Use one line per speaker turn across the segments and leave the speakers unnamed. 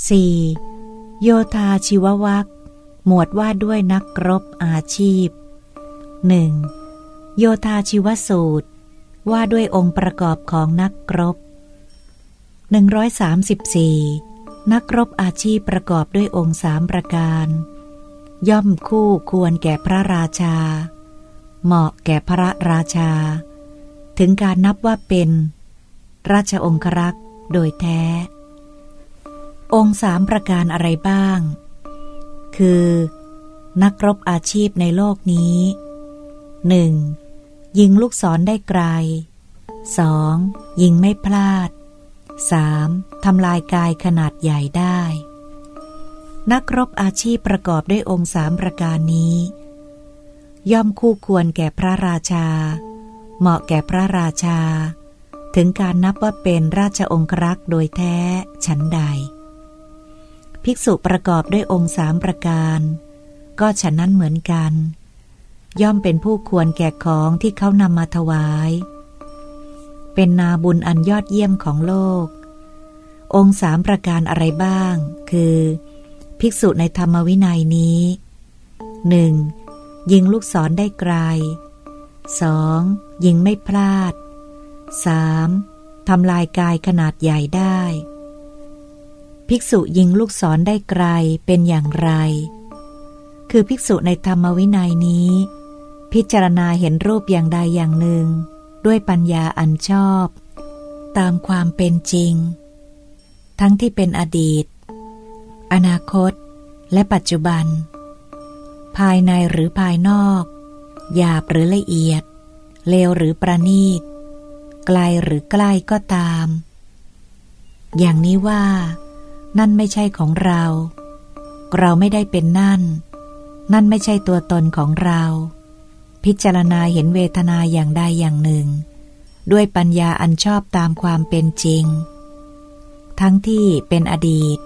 4. โยธาชีววัคหมวดว่าด้วยนักรบอาชีพ 1. โยธาชีวสูตร ว่าด้วยองค์ประกอบของนักรบ 134 นักรบอาชีพประกอบด้วยองค์สามประการ ย่อมคู่ควรแก่พระราชา เหมาะแก่พระราชา ถึงการนับว่าเป็น ราชองครักษ์โดยแท้ องค์สามประการอะไรบ้าง คือ นักรบอาชีพในโลกนี้ 1. ยิงลูกศรได้ไกล 2. ยิงไม่พลาด 3. ทำลายกายขนาดใหญ่ได้ นักรบอาชีพประกอบด้วยองค์สามประการนี้ ย่อมคู่ควรแก่พระราชา เหมาะแก่พระราชา ถึงการนับว่าเป็นราชองครักษ์โดยแท้ฉันใด ภิกษุประกอบด้วยองค์สามประการ ก็ฉันนั้นเหมือนกัน ย่อมเป็นผู้ควรแก่ของที่เขานำมาถวาย เป็นนาบุญอันยอดเยี่ยมของโลก องค์สามประการอะไรบ้าง คือ ภิกษุในธรรมวินัยนี้ 1. ยิงลูกศรได้ไกล 2. ยิงไม่พลาด 3. ทำลายกายขนาดใหญ่ได้ ภิกษุยิงลูกศรได้ไกลเป็นอย่างไร คือภิกษุในธรรมวินัยนี้ พิจารณาเห็นรูปอย่างใดอย่างหนึ่ง ด้วยปัญญาอันชอบ ตามความเป็นจริง ทั้งที่เป็นอดีต อนาคต และปัจจุบัน ภายในหรือภายนอกหยาบหรือละเอียด เลวหรือประณีต ไกลหรือใกล้ก็ตาม อย่างนี้ว่า นั่นไม่ใช่ของเรา เราไม่ได้เป็นนั่น นั่นไม่ใช่ตัวตนของเรา พิจารณาเห็นเวทนาอย่างใดอย่างหนึ่ง ด้วยปัญญาอันชอบตามความเป็นจริง ทั้งที่เป็นอดีต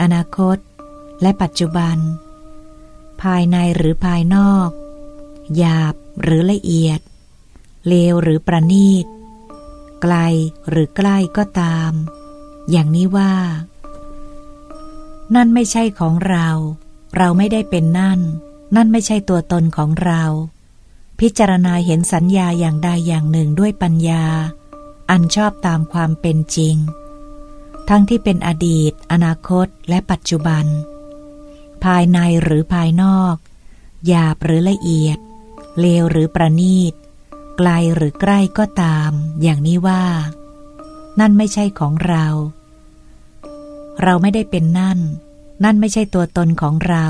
อนาคต และปัจจุบัน ภายในหรือภายนอก หยาบหรือละเอียด เลวหรือประณีต ไกลหรือใกล้ก็ตาม อย่างนี้ว่า นั่นไม่ใช่ของเรา เราไม่ได้เป็นนั่น นั่นไม่ใช่ตัวตนของเรา พิจารณาเห็นสัญญาอย่างใดอย่างหนึ่งด้วยปัญญา อันชอบตามความเป็นจริง ทั้งที่เป็นอดีต อนาคต และปัจจุบัน ภายในหรือภายนอกหยาบหรือละเอียด เลวหรือประณีต ไกลหรือใกล้ก็ตาม อย่างนี้ว่า นั่นไม่ใช่ของเรา เราไม่ได้เป็นนั่น นั่นไม่ใช่ตัวตนของเรา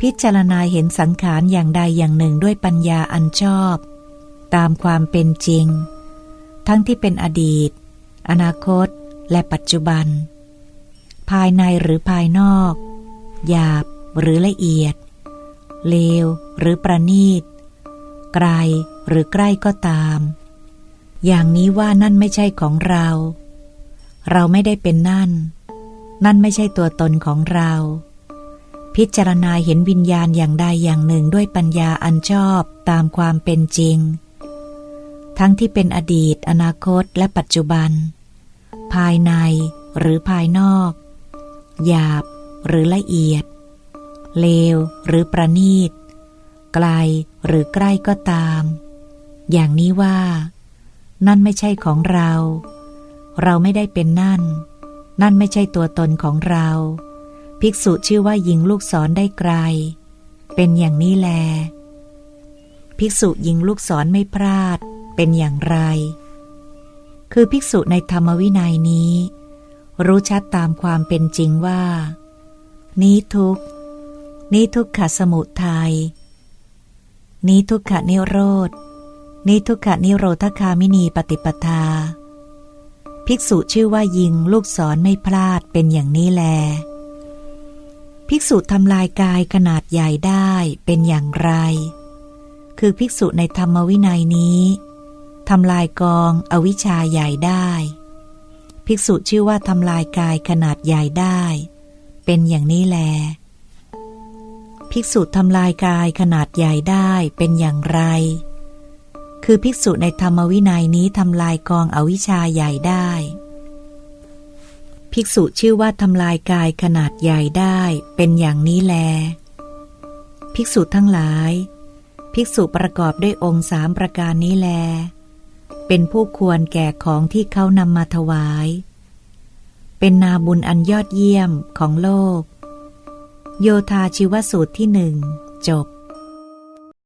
พิจารณาเห็นสังขารอย่างใดอย่างหนึ่งด้วยปัญญาอันชอบ ตามความเป็นจริง ทั้งที่เป็นอดีต อนาคต และปัจจุบัน ภายในหรือภายนอก หยาบหรือละเอียด เลวหรือประณีต ไกลหรือใกล้ก็ตาม อย่างนี้ว่านั่นไม่ใช่ของเรา เราไม่ได้เป็นนั่น นั่นไม่ใช่ตัวตนของเรา พิจารณาเห็นวิญญาณอย่างใดอย่างหนึ่งด้วยปัญญาอันชอบตามความเป็นจริง ทั้งที่เป็นอดีต อนาคตและปัจจุบัน ภายในหรือภายนอก หยาบหรือละเอียด เลวหรือประณีต ไกลหรือใกล้ก็ตาม อย่างนี้ว่า นั่นไม่ใช่ของเรา เราไม่ได้เป็นนั่น นั่นไม่ใช่ตัวตนของเรา ภิกษุชื่อว่ายิงลูกศรได้ไกล เป็นอย่างนี้แล ภิกษุยิงลูกศรไม่พลาด เป็นอย่างไร คือภิกษุในธรรมวินัยนี้ รู้ชัดตามความเป็นจริงว่า นี้ทุกข์นี้ทุกขสมุทัยนี้ทุกขนิโรธนี้ทุกขนิโรธคามินีปฏิปทา ภิกษุชื่อว่ายิงลูกศรไม่พลาดเป็นอย่างนี้แล ภิกษุทำลายกายขนาดใหญ่ได้เป็นอย่างไร คือภิกษุในธรรมวินัยนี้ทำลายกองอวิชชาใหญ่ได้ ภิกษุชื่อว่าทำลายกายขนาดใหญ่ได้ เป็นอย่างนี้แล ภิกษุทำลายกายขนาดใหญ่ได้เป็นอย่างไร คือภิกษุในธรรมวินัยนี้ทำลายกองอวิชชาใหญ่ได้ ภิกษุชื่อว่าทำลายกายขนาดใหญ่ได้เป็นอย่างนี้แล ภิกษุทั้งหลาย ภิกษุประกอบด้วยองค์สามประการนี้แล เป็นผู้ควรแก่ของที่เขานำมาถวาย เป็นนาบุญอันยอดเยี่ยมของโลก โยธาชีวสูตรที่หนึ่งจบ